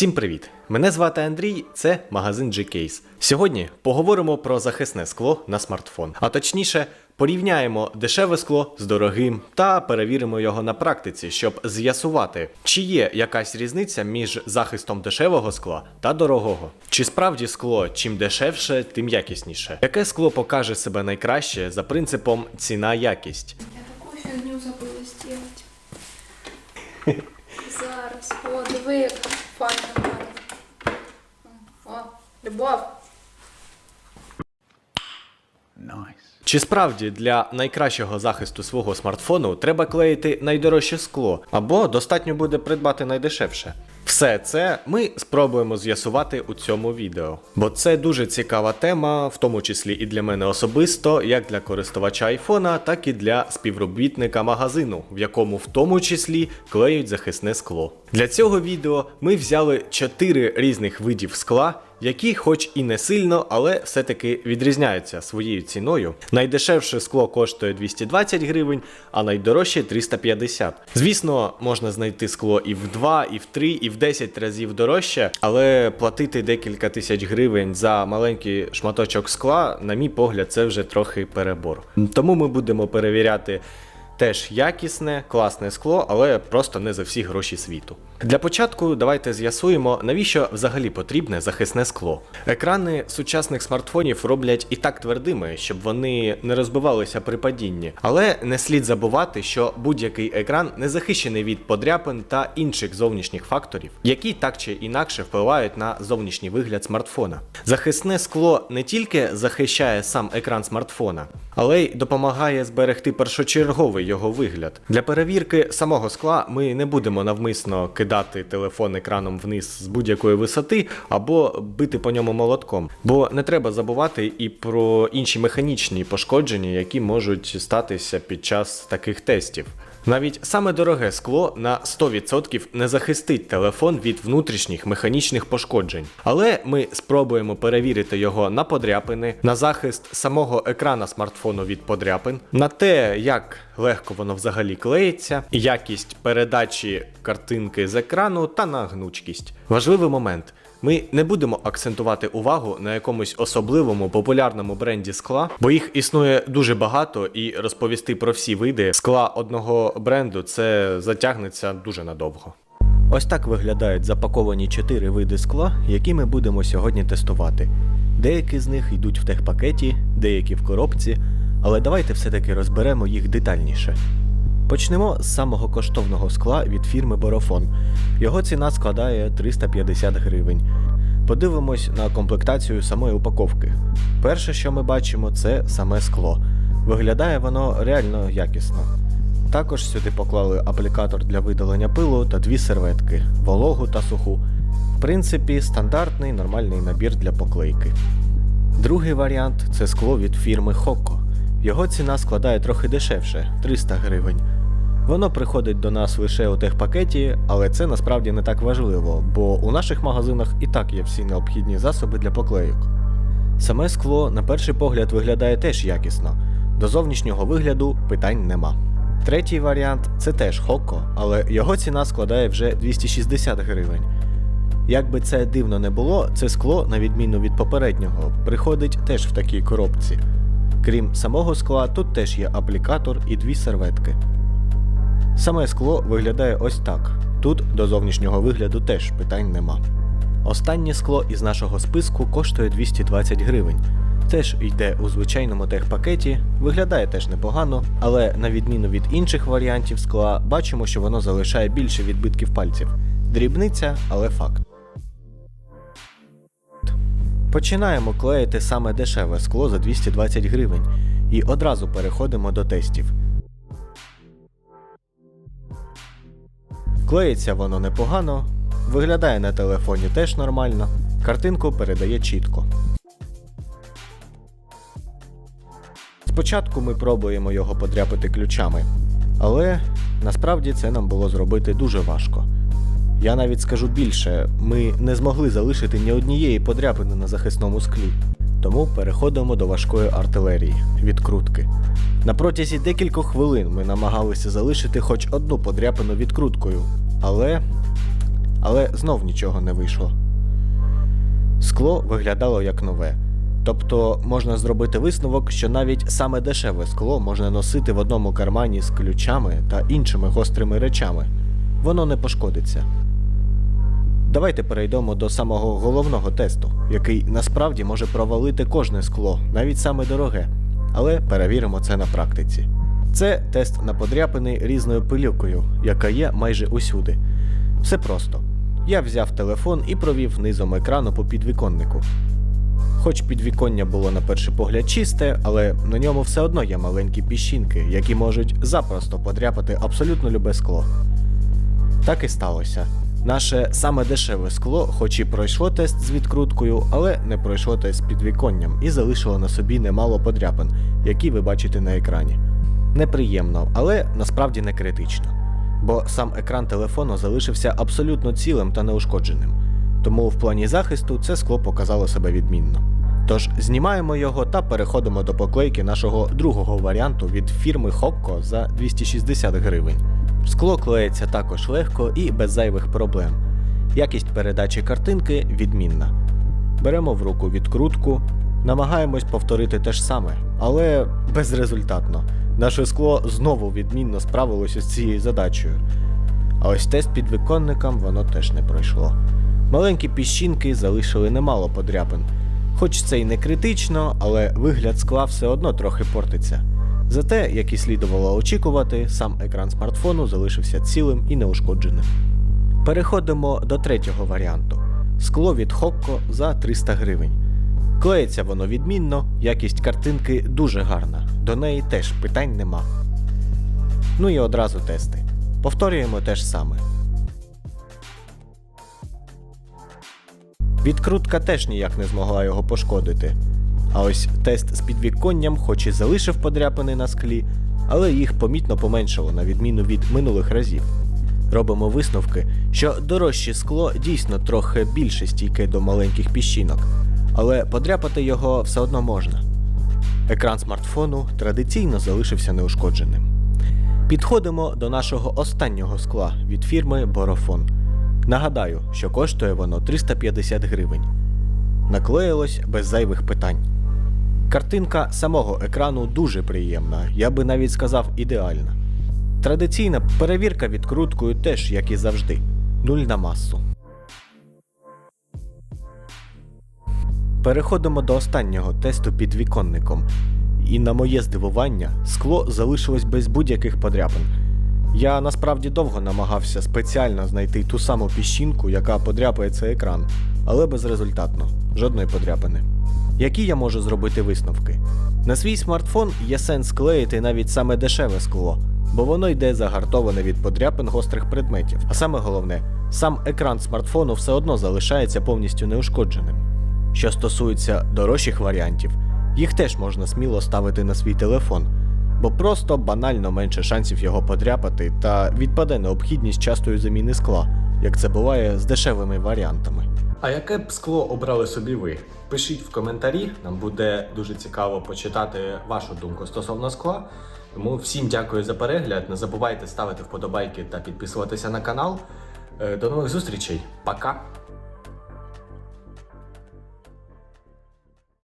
Всім привіт! Мене звати Андрій, це магазин G-Case. Сьогодні поговоримо про захисне скло на смартфон. А точніше, порівняємо дешеве скло з дорогим та перевіримо його на практиці, щоб з'ясувати, чи є якась різниця між захистом дешевого скла та дорогого. Чи справді скло чим дешевше, тим якісніше. Яке скло покаже себе найкраще за принципом ціна-якість? Я таку фігню забула зробити. Зараз. О, файно. О, любов. Чи справді для найкращого захисту свого смартфону треба клеїти найдорожче скло, або достатньо буде придбати найдешевше? Все це ми спробуємо з'ясувати у цьому відео, бо це дуже цікава тема, в тому числі і для мене особисто, як для користувача айфона, так і для співробітника магазину, в якому в тому числі клеють захисне скло. Для цього відео ми взяли 4 різних видів скла які, хоч і не сильно, але все-таки відрізняються своєю ціною. Найдешевше скло коштує 220 гривень, а найдорожче 350. Звісно, можна знайти скло і в 2, і в 3, і в 10 разів дорожче, але платити декілька тисяч гривень за маленький шматочок скла, на мій погляд, це вже трохи перебор. Тому ми будемо перевіряти. Теж якісне, класне скло, але просто не за всі гроші світу. Для початку давайте з'ясуємо, навіщо взагалі потрібне захисне скло. Екрани сучасних смартфонів роблять і так твердими, щоб вони не розбивалися при падінні. Але не слід забувати, що будь-який екран не захищений від подряпин та інших зовнішніх факторів, які так чи інакше впливають на зовнішній вигляд смартфона. Захисне скло не тільки захищає сам екран смартфона, але й допомагає зберегти першочерговий його вигляд. Для перевірки самого скла ми не будемо навмисно кидати телефон екраном вниз з будь-якої висоти або бити по ньому молотком. Бо не треба забувати і про інші механічні пошкодження, які можуть статися під час таких тестів. Навіть саме дороге скло на 100% не захистить телефон від внутрішніх механічних пошкоджень. Але ми спробуємо перевірити його на подряпини, на захист самого екрана смартфону від подряпин, на те, як легко воно взагалі клеїться, якість передачі картинки з екрану та на гнучкість. Важливий момент. Ми не будемо акцентувати увагу на якомусь особливому популярному бренді скла, бо їх існує дуже багато, і розповісти про всі види скла одного бренду це затягнеться дуже надовго. Ось так виглядають запаковані 4 види скла, які ми будемо сьогодні тестувати. Деякі з них йдуть в техпакеті, деякі в коробці, але давайте все-таки розберемо їх детальніше. Почнемо з самого коштовного скла від фірми Борофон. Його ціна складає 350 гривень. Подивимось на комплектацію самої упаковки. Перше, що ми бачимо, це саме скло. Виглядає воно реально якісно. Також сюди поклали аплікатор для видалення пилу та дві серветки вологу та суху. В принципі, стандартний нормальний набір для поклейки. Другий варіант це скло від фірми Hoco. Його ціна складає трохи дешевше 300 гривень. Воно приходить до нас лише у техпакеті, але це насправді не так важливо, бо у наших магазинах і так є всі необхідні засоби для поклейок. Саме скло, на перший погляд, виглядає теж якісно. До зовнішнього вигляду питань нема. Третій варіант це теж Hoco, але його ціна складає вже 260 гривень. Як би це дивно не було, це скло, на відміну від попереднього, приходить теж в такій коробці. Крім самого скла, тут теж є аплікатор і дві серветки. Саме скло виглядає ось так. Тут до зовнішнього вигляду теж питань нема. Останнє скло із нашого списку коштує 220 гривень. Теж йде у звичайному техпакеті, виглядає теж непогано, але на відміну від інших варіантів скла, бачимо, що воно залишає більше відбитків пальців. Дрібниця, але факт. Починаємо клеїти саме дешеве скло за 220 гривень і одразу переходимо до тестів. Клеїться воно непогано, виглядає на телефоні теж нормально, картинку передає чітко. Спочатку ми пробуємо його подряпати ключами, але насправді це нам було зробити дуже важко. Я навіть скажу більше, ми не змогли залишити ні однієї подряпини на захисному склі. Тому переходимо до важкої артилерії відкрутки. На протязі декількох хвилин ми намагалися залишити хоч одну подряпину відкруткою, але але знов нічого не вийшло. Скло виглядало як нове. Тобто можна зробити висновок, що навіть саме дешеве скло можна носити в одному кармані з ключами та іншими гострими речами. Воно не пошкодиться. Давайте перейдемо до самого головного тесту, який насправді може провалити кожне скло, навіть саме дороге. Але перевіримо це на практиці. Це тест на подряпини різною пилюкою, яка є майже усюди. Все просто. Я взяв телефон і провів низом екрану по підвіконнику. Хоч підвіконня було на перший погляд чисте, але на ньому все одно є маленькі піщинки, які можуть запросто подряпати абсолютно любе скло. Так і сталося. Наше саме дешеве скло, хоч і пройшло тест з відкруткою, але не пройшло тест з підвіконням і залишило на собі немало подряпин, які ви бачите на екрані. Неприємно, але насправді не критично. Бо сам екран телефону залишився абсолютно цілим та неушкодженим. Тому в плані захисту це скло показало себе відмінно. Тож знімаємо його та переходимо до поклейки нашого другого варіанту від фірми Hopco за 260 гривень. Скло клеїться також легко і без зайвих проблем. Якість передачі картинки відмінна. Беремо в руку відкрутку, намагаємось повторити те ж саме, але безрезультатно. Наше скло знову відмінно справилося з цією задачею. А ось тест під виконником воно теж не пройшло. Маленькі піщинки залишили немало подряпин. Хоч це й не критично, але вигляд скла все одно трохи портиться. Зате, як і слідувало очікувати, сам екран смартфону залишився цілим і неушкодженим. Переходимо до третього варіанту: скло від Hopco за 300 гривень. Клеїться воно відмінно, якість картинки дуже гарна, до неї теж питань нема. Ну і одразу тести. Повторюємо те ж саме. Відкрутка теж ніяк не змогла його пошкодити. А ось тест з підвіконням, хоч і залишив подряпини на склі, але їх помітно поменшало на відміну від минулих разів. Робимо висновки, що дорожче скло дійсно трохи більше стійке до маленьких піщинок, але подряпати його все одно можна. Екран смартфону традиційно залишився неушкодженим. Підходимо до нашого останнього скла від фірми Борофон. Нагадаю, що коштує воно 350 гривень. Наклеїлось без зайвих питань. Картинка самого екрану дуже приємна, я би навіть сказав ідеальна. Традиційна перевірка відкруткою теж, як і завжди, нуль на масу. Переходимо до останнього тесту під віконником. І на моє здивування, скло залишилось без будь-яких подряпин. Я насправді довго намагався спеціально знайти ту саму піщинку, яка подряпає цей екран, але безрезультатно, жодної подряпини. Які я можу зробити висновки? На свій смартфон є сенс клеїти навіть саме дешеве скло, бо воно йде загартоване від подряпин гострих предметів. А саме головне, сам екран смартфону все одно залишається повністю неушкодженим. Що стосується дорожчих варіантів, їх теж можна сміло ставити на свій телефон, бо просто банально менше шансів його подряпати та відпаде необхідність частої заміни скла, як це буває з дешевими варіантами. А яке б скло обрали собі ви? Пишіть в коментарі, нам буде дуже цікаво почитати вашу думку стосовно скла. Тому всім дякую за перегляд. Не забувайте ставити вподобайки та підписуватися на канал. Е, До нових зустрічей. Пока!